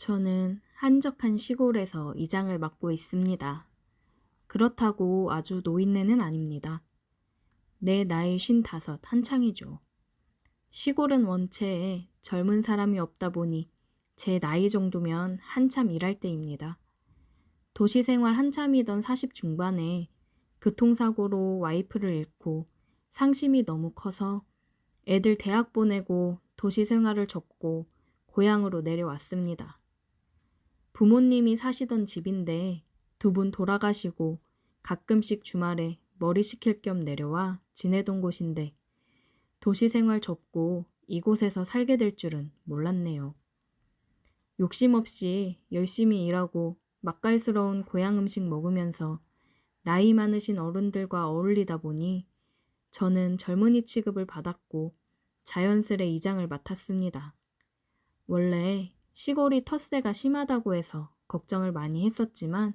저는 한적한 시골에서 이장을 맡고 있습니다. 그렇다고 아주 노인네는 아닙니다. 내 나이 쉰다섯 한창이죠. 시골은 원체 젊은 사람이 없다 보니 제 나이 정도면 한참 일할 때입니다. 도시 생활 한참이던 40 중반에 교통사고로 와이프를 잃고 상심이 너무 커서 애들 대학 보내고 도시 생활을 접고 고향으로 내려왔습니다. 부모님이 사시던 집인데 두 분 돌아가시고 가끔씩 주말에 머리 식힐 겸 내려와 지내던 곳인데 도시 생활 접고 이곳에서 살게 될 줄은 몰랐네요. 욕심 없이 열심히 일하고 맛깔스러운 고향 음식 먹으면서 나이 많으신 어른들과 어울리다 보니 저는 젊은이 취급을 받았고 자연스레 이장을 맡았습니다. 원래 시골이 텃세가 심하다고 해서 걱정을 많이 했었지만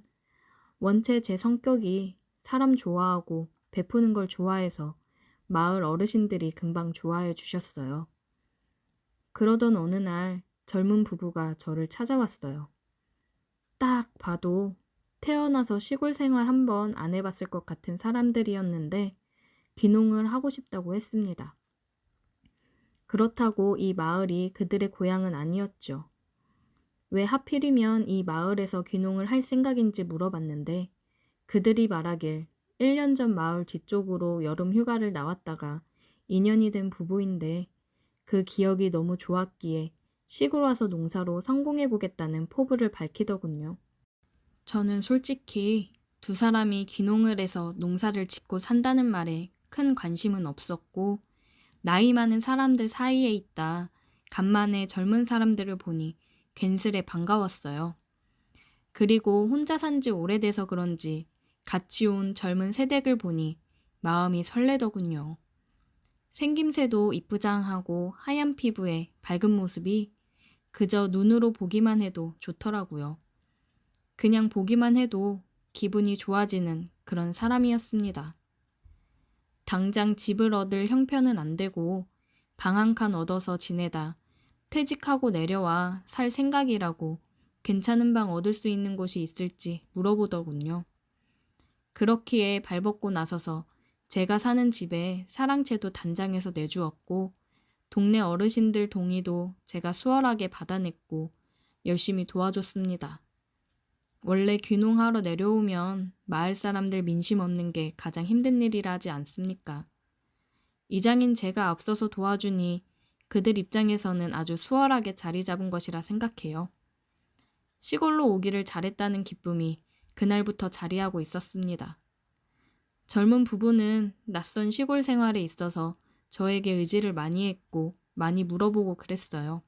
원체 제 성격이 사람 좋아하고 베푸는 걸 좋아해서 마을 어르신들이 금방 좋아해 주셨어요. 그러던 어느 날 젊은 부부가 저를 찾아왔어요. 딱 봐도 태어나서 시골 생활 한 번 안 해봤을 것 같은 사람들이었는데 귀농을 하고 싶다고 했습니다. 그렇다고 이 마을이 그들의 고향은 아니었죠. 왜 하필이면 이 마을에서 귀농을 할 생각인지 물어봤는데 그들이 말하길 1년 전 마을 뒤쪽으로 여름 휴가를 나왔다가 2년이 된 부부인데 그 기억이 너무 좋았기에 시골 와서 농사로 성공해 보겠다는 포부를 밝히더군요. 저는 솔직히 두 사람이 귀농을 해서 농사를 짓고 산다는 말에 큰 관심은 없었고 나이 많은 사람들 사이에 있다 간만에 젊은 사람들을 보니 괜스레 반가웠어요. 그리고 혼자 산 지 오래돼서 그런지 같이 온 젊은 세댁을 보니 마음이 설레더군요. 생김새도 이쁘장하고 하얀 피부에 밝은 모습이 그저 눈으로 보기만 해도 좋더라고요. 그냥 보기만 해도 기분이 좋아지는 그런 사람이었습니다. 당장 집을 얻을 형편은 안 되고 방 한 칸 얻어서 지내다 퇴직하고 내려와 살 생각이라고 괜찮은 방 얻을 수 있는 곳이 있을지 물어보더군요. 그렇기에 발벗고 나서서 제가 사는 집에 사랑채도 단장해서 내주었고 동네 어르신들 동의도 제가 수월하게 받아냈고 열심히 도와줬습니다. 원래 귀농하러 내려오면 마을 사람들 민심 얻는 게 가장 힘든 일이라 하지 않습니까? 이장인 제가 앞서서 도와주니 그들 입장에서는 아주 수월하게 자리 잡은 것이라 생각해요. 시골로 오기를 잘했다는 기쁨이 그날부터 자리하고 있었습니다. 젊은 부부는 낯선 시골 생활에 있어서 저에게 의지를 많이 했고 많이 물어보고 그랬어요.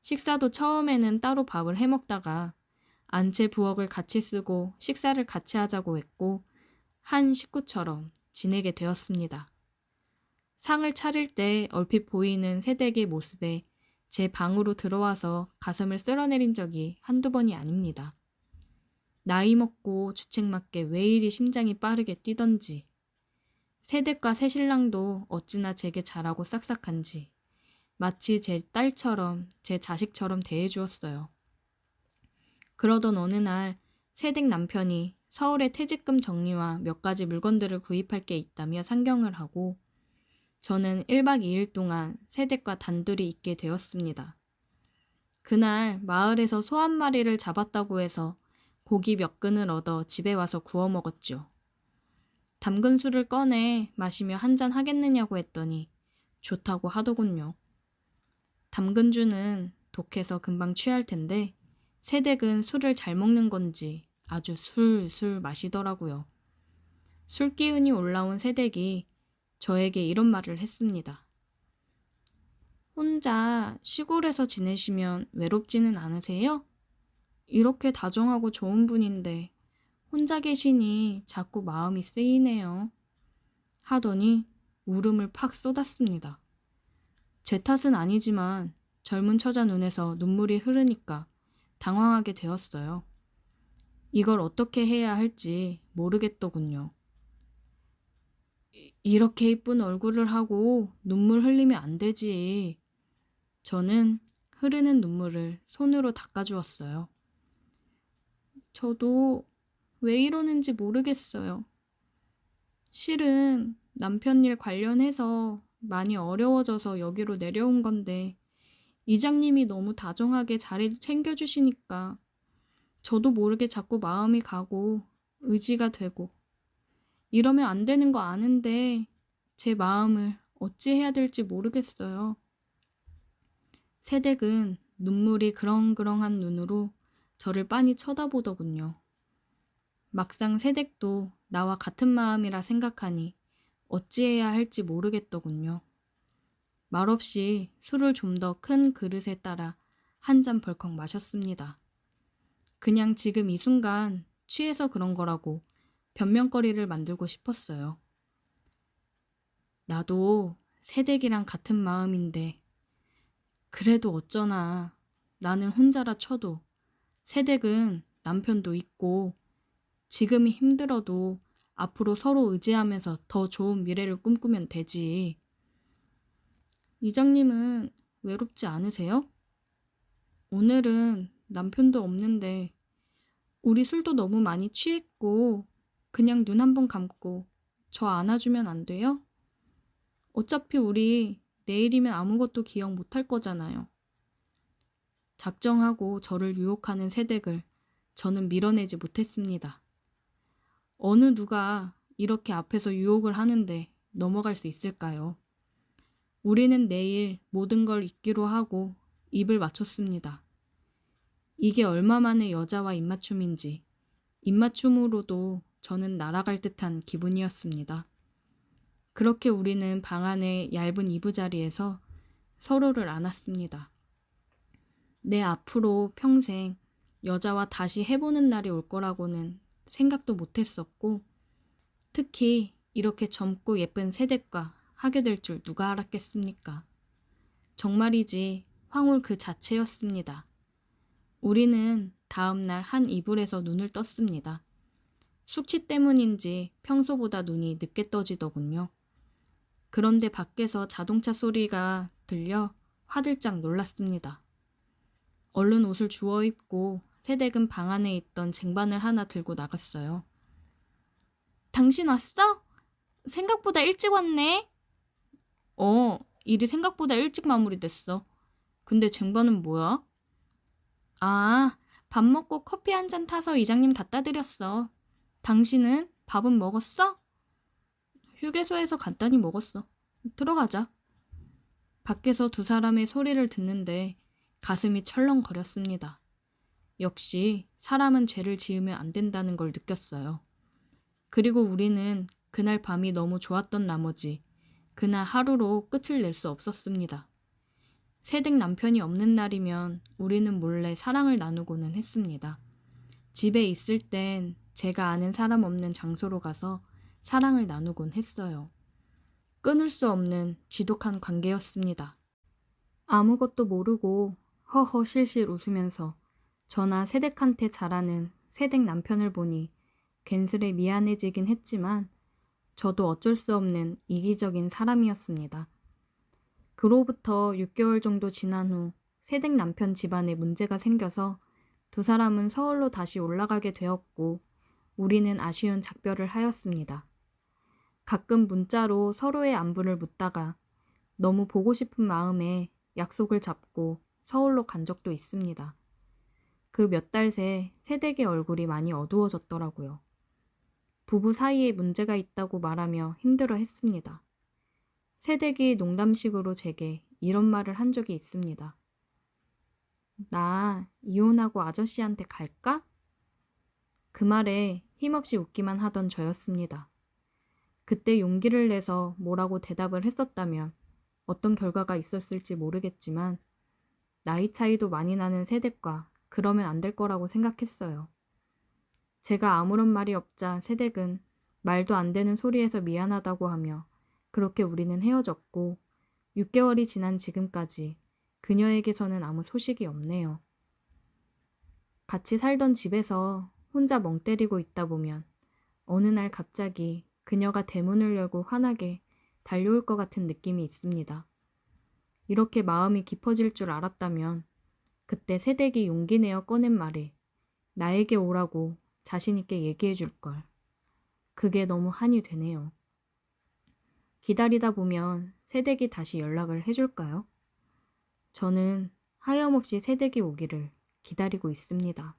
식사도 처음에는 따로 밥을 해 먹다가 안채 부엌을 같이 쓰고 식사를 같이 하자고 했고 한 식구처럼 지내게 되었습니다. 상을 차릴 때 얼핏 보이는 새댁의 모습에 제 방으로 들어와서 가슴을 쓸어내린 적이 한두 번이 아닙니다. 나이 먹고 주책맞게 왜 이리 심장이 빠르게 뛰던지 새댁과 새신랑도 어찌나 제게 잘하고 싹싹한지 마치 제 딸처럼 제 자식처럼 대해주었어요. 그러던 어느 날 새댁 남편이 서울에 퇴직금 정리와 몇 가지 물건들을 구입할 게 있다며 상경을 하고 저는 1박 2일 동안 새댁과 단둘이 있게 되었습니다. 그날 마을에서 소 한 마리를 잡았다고 해서 고기 몇 근을 얻어 집에 와서 구워 먹었죠. 담근 술을 꺼내 마시며 한 잔 하겠느냐고 했더니 좋다고 하더군요. 담근주는 독해서 금방 취할 텐데 새댁은 술을 잘 먹는 건지 아주 술술 마시더라고요. 술 기운이 올라온 새댁이 저에게 이런 말을 했습니다. 혼자 시골에서 지내시면 외롭지는 않으세요? 이렇게 다정하고 좋은 분인데 혼자 계시니 자꾸 마음이 쓰이네요. 하더니 울음을 팍 쏟았습니다. 제 탓은 아니지만 젊은 처자 눈에서 눈물이 흐르니까 당황하게 되었어요. 이걸 어떻게 해야 할지 모르겠더군요. 이렇게 이쁜 얼굴을 하고 눈물 흘리면 안 되지. 저는 흐르는 눈물을 손으로 닦아주었어요. 저도 왜 이러는지 모르겠어요. 실은 남편 일 관련해서 많이 어려워져서 여기로 내려온 건데, 이장님이 너무 다정하게 잘 챙겨주시니까 저도 모르게 자꾸 마음이 가고 의지가 되고 이러면 안 되는 거 아는데 제 마음을 어찌 해야 될지 모르겠어요. 세댁은 눈물이 그렁그렁한 눈으로 저를 빤히 쳐다보더군요. 막상 세댁도 나와 같은 마음이라 생각하니 어찌해야 할지 모르겠더군요. 말없이 술을 좀 더 큰 그릇에 따라 한 잔 벌컥 마셨습니다. 그냥 지금 이 순간 취해서 그런 거라고 변명거리를 만들고 싶었어요. 나도 새댁이랑 같은 마음인데, 그래도 어쩌나 나는 혼자라 쳐도 새댁은 남편도 있고 지금이 힘들어도 앞으로 서로 의지하면서 더 좋은 미래를 꿈꾸면 되지. 이장님은 외롭지 않으세요? 오늘은 남편도 없는데 우리 술도 너무 많이 취했고 그냥 눈 한 번 감고 저 안아주면 안 돼요? 어차피 우리 내일이면 아무것도 기억 못할 거잖아요. 작정하고 저를 유혹하는 새댁을 저는 밀어내지 못했습니다. 어느 누가 이렇게 앞에서 유혹을 하는데 넘어갈 수 있을까요? 우리는 내일 모든 걸 잊기로 하고 입을 맞췄습니다. 이게 얼마 만의 여자와 입맞춤인지 입맞춤으로도 저는 날아갈 듯한 기분이었습니다. 그렇게 우리는 방 안의 얇은 이부자리에서 서로를 안았습니다. 내 앞으로 평생 여자와 다시 해보는 날이 올 거라고는 생각도 못했었고, 특히 이렇게 젊고 예쁜 세댁과 하게 될 줄 누가 알았겠습니까? 정말이지 황홀 그 자체였습니다. 우리는 다음날 한 이불에서 눈을 떴습니다. 숙취 때문인지 평소보다 눈이 늦게 떠지더군요. 그런데 밖에서 자동차 소리가 들려 화들짝 놀랐습니다. 얼른 옷을 주워 입고 새댁은 방 안에 있던 쟁반을 하나 들고 나갔어요. 당신 왔어? 생각보다 일찍 왔네. 어, 일이 생각보다 일찍 마무리됐어. 근데 쟁반은 뭐야? 아, 밥 먹고 커피 한 잔 타서 이장님 갖다 드렸어. 당신은 밥은 먹었어? 휴게소에서 간단히 먹었어. 들어가자. 밖에서 두 사람의 소리를 듣는데 가슴이 철렁거렸습니다. 역시 사람은 죄를 지으면 안 된다는 걸 느꼈어요. 그리고 우리는 그날 밤이 너무 좋았던 나머지 그날 하루로 끝을 낼 수 없었습니다. 새댁 남편이 없는 날이면 우리는 몰래 사랑을 나누고는 했습니다. 집에 있을 땐 제가 아는 사람 없는 장소로 가서 사랑을 나누곤 했어요. 끊을 수 없는 지독한 관계였습니다. 아무것도 모르고 허허 실실 웃으면서 저나 새댁한테 잘하는 새댁 남편을 보니 괜스레 미안해지긴 했지만 저도 어쩔 수 없는 이기적인 사람이었습니다. 그로부터 6개월 정도 지난 후 새댁 남편 집안에 문제가 생겨서 두 사람은 서울로 다시 올라가게 되었고 우리는 아쉬운 작별을 하였습니다. 가끔 문자로 서로의 안부를 묻다가 너무 보고 싶은 마음에 약속을 잡고 서울로 간 적도 있습니다. 그 몇 달새 새댁의 얼굴이 많이 어두워졌더라고요. 부부 사이에 문제가 있다고 말하며 힘들어 했습니다. 새댁이 농담식으로 제게 이런 말을 한 적이 있습니다. 나 이혼하고 아저씨한테 갈까? 그 말에 힘없이 웃기만 하던 저였습니다. 그때 용기를 내서 뭐라고 대답을 했었다면 어떤 결과가 있었을지 모르겠지만 나이 차이도 많이 나는 세댁과 그러면 안 될 거라고 생각했어요. 제가 아무런 말이 없자 세댁은 말도 안 되는 소리에서 미안하다고 하며 그렇게 우리는 헤어졌고 6개월이 지난 지금까지 그녀에게서는 아무 소식이 없네요. 같이 살던 집에서 혼자 멍 때리고 있다 보면 어느 날 갑자기 그녀가 대문을 열고 환하게 달려올 것 같은 느낌이 있습니다. 이렇게 마음이 깊어질 줄 알았다면 그때 새댁이 용기 내어 꺼낸 말에 나에게 오라고 자신있게 얘기해 줄 걸. 그게 너무 한이 되네요. 기다리다 보면 새댁이 다시 연락을 해줄까요? 저는 하염없이 새댁이 오기를 기다리고 있습니다.